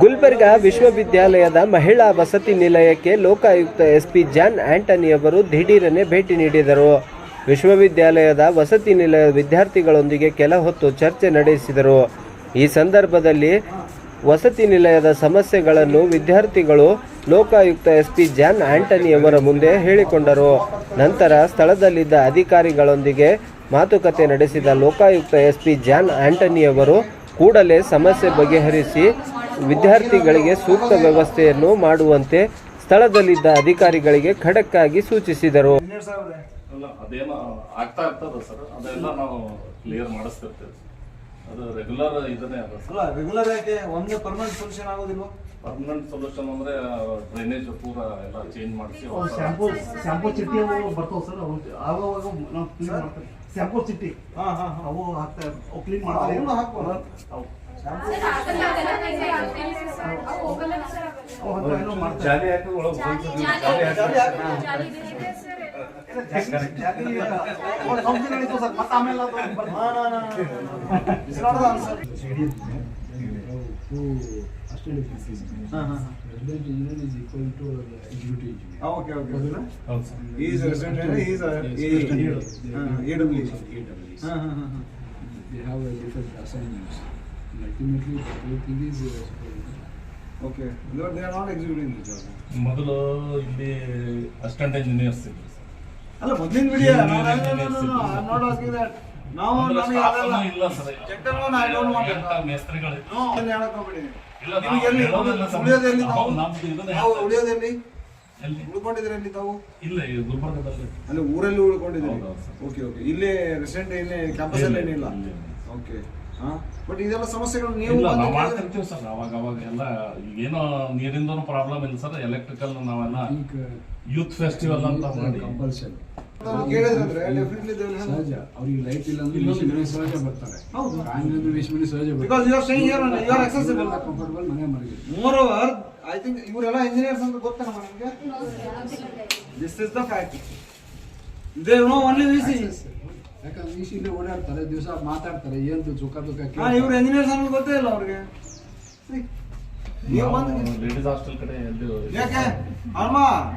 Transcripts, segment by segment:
ಗುಲ್ಬರ್ಗಾ ವಿಶ್ವವಿದ್ಯಾಲಯದ ಮಹಿಳಾ ವಸತಿ ನಿಲಯಕ್ಕೆ ಲೋಕಾಯುಕ್ತ ಎಸ್ಪಿ ಜಾನ್ ಆಂಟನಿ ಅವರು ದಿಢೀರನೆ ಭೇಟಿ ನೀಡಿದರು. ವಿಶ್ವವಿದ್ಯಾಲಯದ ವಸತಿ ನಿಲಯ ವಿದ್ಯಾರ್ಥಿಗಳೊಂದಿಗೆ ಕೆಲ ಹೊತ್ತು ಚರ್ಚೆ ನಡೆಸಿದರು. ಈ ಸಂದರ್ಭದಲ್ಲಿ ವಸತಿ ನಿಲಯದ ಸಮಸ್ಯೆಗಳನ್ನು ವಿದ್ಯಾರ್ಥಿಗಳು ಲೋಕಾಯುಕ್ತ ಎಸ್ಪಿ ಜಾನ್ ಆಂಟನಿ ಅವರ ಮುಂದೆ ಹೇಳಿಕೊಂಡರು. ನಂತರ ಸ್ಥಳದಲ್ಲಿದ್ದ ಅಧಿಕಾರಿಗಳೊಂದಿಗೆ ಮಾತುಕತೆ ನಡೆಸಿದ ಲೋಕಾಯುಕ್ತ ಎಸ್ಪಿ ಜಾನ್ ಆಂಟನಿ ಅವರು ಕೂಡಲೇ ಸಮಸ್ಯೆ ಬಗೆಹರಿಸಿ ವಿದ್ಯಾರ್ಥಿಗಳಿಗೆ ಸೂಕ್ತ ವ್ಯವಸ್ಥೆಯನ್ನು ಮಾಡುವಂತೆ ಸ್ಥಳದಲ್ಲಿದ್ದ ಅಧಿಕಾರಿಗಳಿಗೆ ಖಡಕ್ ಆಗಿ ಸೂಚಿಸಿದರು ಅಲ್ಲ ಅದೇನೋ ಆಗ್ತಾ ಇರ್ತದ ಸರ್ ಅದೆಲ್ಲ ನಾವು ಕ್ಲಿಯರ್ ಮಾಡಿಸ್ತಿರ್ತೀವಿ. ಅದು ರೆಗ್ಯುಲರ್ ಇದನ್ನೇ ಅದ ಸರ್ ಅಲ್ಲ ರೆಗ್ಯುಲರ್ ಆಗಿ ಒಂದೇ ಪರ್ಮನೆಂಟ್ ಸೊಲ್ಯೂಷನ್ ಆಗೋದಿಲ್ವಾ? ಪರ್ಮನೆಂಟ್ ಸೊಲ್ಯೂಷನ್ ಅಂದ್ರೆ ಡ್ರೈನೇಜ್ ಪೂರ ಎಲ್ಲ ಚೇಂಜ್ ಮಾಡಿಸಿ ಶಾಂಪೂ ಶಾಂಪೂ ಚಿಟ್ಟಿ ಅವು ಬರ್ತಾವ ಸರ್ ಅವು ಆವಾಗ ನಾವು ಕ್ಲೀನ್ ಮಾಡ್ತೀವಿ. ಶಾಂಪೂ ಚಿಟ್ಟಿ. ಹಾ ಹಾ ಹಾ. ಅವು ಹಾಕ್ತಾ ಅವು ಕ್ಲೀನ್ ಮಾಡ್ತಾರೆ ಹಾಕ್ಬೋದು. ಅವು ಅವು ಅವು ಏನೋ ಮಾಡ್ತಾರೆ ಜಾಲಿ ಹಾಕಿ ಒಳಗೆ ಕಂಪ್ನಿ ನಡೀತು ಸರ್ ಮತ್ತೆ ಆಮೇಲೆ ಅದು ಬರ್ತಾರೆ. ಹಾ, ಹಾ, ಹಾ, ಹಾ. It's not the answer. ಹಾ, ಹಾ, ಹಾ. Ah, okay, okay. ಹೌದು sir He is a resident and he is a AE. ಹಾ, AWE. ಹಾ, ಹಾ, ಹಾ, ಹಾ. They have a different assignments. And ultimately, the whole thing is uh, supervision. Okay. No, they are not executing the job. ಮೊದಲು ಇಲ್ಲಿ assistant engineers ಇದ್ರು ಅಲ್ಲ ಮೊದಲಿನ ವಿಡಿಯೋ ನಾವು ನನಗೆ ಇಲ್ಲ ಸರ್. ಮೇಸ್ತ್ರಿಗಳು ಹೇಳಕ್ ಹೋಗ್ಬೇಡಿ. ಇಲ್ಲ, ನಿಮ್ಗೆ ಎಲ್ಲಿ? ಉಳಿಯೋದೆಲ್ಲಿ ನಾವು ತಾವು? ಉಳಿಯೋದೆಲ್ಲಿ ಉಳ್ಕೊಂಡಿದ್ರೆ ಇಲ್ಲ ಈ ಗುಲ್ಬರ್ಗದಲ್ಲಿ. ಅಲ್ಲಿ ಊರಲ್ಲಿ ಉಳ್ಕೊಂಡಿದ್ದೀರಿ? ಸರ್. ಓಕೆ ಓಕೆ ಇಲ್ಲೇ ರೆಸೆಂಟ್ ಇಲ್ಲೇ ಕ್ಯಾಂಪಸ್ ಅಲ್ಲಿ ಏನಿಲ್ಲ? ಓಕೆ ಬಟ್ ಇದೆಲ್ಲ ಸಮಸ್ಯೆಗಳು ನೀವು ಮಾಡ್ತಿರ್ತೀವಿ ಸರ್ ಅವಾಗ ಅವಾಗ ಎಲ್ಲ ಏನೋ ನೀರಿಂದನೂ ಪ್ರಾಬ್ಲಮ್ ಇಲ್ಲ ಸರ್ ಎಲೆಕ್ಟ್ರಿಕಲ್ ನಾವೆಲ್ಲ ಯೂತ್ ಫೆಸ್ಟಿವಲ್ ಅಂತ ಮಾಡಿ. ಕಂಪಲ್ಸರಿ ಅವ್ರಿಗೆ ಲೈಟ್ ಇಲ್ಲ ಅಂದ್ರೆ ಸಹಜ ಬರ್ತಾರೆ. ಬಿಕಾಸ್ ಯು ಆರ್ ಮನೆ ಮೋರ್ ಓವರ್ ಐ ಥಿಂಕ್ ಇವರೆಲ್ಲ ಇಂಜಿನಿಯರ್ಸ್ ಅಂತ ಗೊತ್ತಾ ನಮ್ಮ ನಿಮಗೆ? This is the fact no ಯಾಕಂದ್ರೆ ಓಡಾಡ್ತಾರೆ ದಿವಸ ಮಾತಾಡ್ತಾರೆ ಏನು ಸುಖ ದುಃಖ ಹಾ ಇವ್ರು ಇಂಜಿನಿಯರ್ಸ್ ಅನ್ನೋದು ಗೊತ್ತೇ ಇಲ್ಲ ಅವ್ರಿಗೆ. ನೀವು ಬಂದು ಲೇಡೀಸ್ ಹಾಸ್ಟೆಲ್ ಕಡೆ ಎಲ್ಲಿ ಯಾಕೆ? ಅಲ್ಮ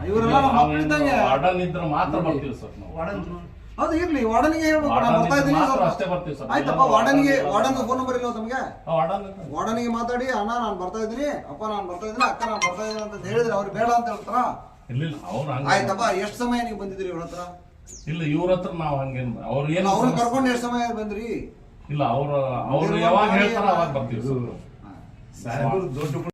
ಇವರೆಲ್ಲ ನಮ್ಮ ಮಕ್ಳು ಇದ್ದಂಗೆ ವಾರ್ಡನ್ ಇದ್ರೆ ಮಾತ್ರ ಬರ್ತೀವಿ ಸರ್ ನಾವು. ಹೌದು ಇರ್ಲಿ ವಾರ್ಡನ್ಗೆ ಹೇಳ್ಬೇಕು. ನಾನು ವಾರ್ಡನ್ ಬರ್ತಾ ಇದ್ದೀನಿ ಮಾತ್ರ ಅಷ್ಟೇ ಬರ್ತೀವಿ ಸರ್. ಆಯ್ತಪ್ಪ ವಾರ್ಡನ್ಗೆ ವಾರ್ಡನ್ ಫೋನ್ ನಂಬರ್ ಇಲ್ಲ ತಮಗೆ? ವಾರ್ಡನ್ ವಾರ್ಡನ್ಗೆ ಮಾತಾಡಿ ಅಣ್ಣ ನಾನು ಬರ್ತಾ ಇದ್ದೀನಿ ಅಪ್ಪ ನಾನು ಬರ್ತಾ ಇದ್ದೀನಿ ಅಕ್ಕ ನಾನು ಬರ್ತಾ ಇದ್ದೀನಿ ಅಂತ ಹೇಳಿದ್ರೆ ಅವ್ರು ಬೇಡ ಅಂತ ಹೇಳ್ತಾರ? ಇರ್ಲಿಲ್ಲ ಅವ್ರು ಹಂಗ ಆಯ್ತಪ್ಪ ಎಷ್ಟು ಸಮಯ ನೀವು ಬಂದಿದ್ರಿ ಇವ್ರ ಹತ್ರ? ಇಲ್ಲ ಇವ್ರ ಹತ್ರ ನಾವ್ ಹಂಗೇನ್ ಅವ್ರ ಏನು ಅವ್ರ ಕರ್ಕೊಂಡು ಎಷ್ಟು ಸಮಯ ಬಂದ್ರಿ? ಇಲ್ಲ ಅವ್ರ ಅವ್ರು ಯಾವಾಗ ಹೇಳ್ತಾರ ಅವಾಗ ಬರ್ತೀವಿ. ಸರ್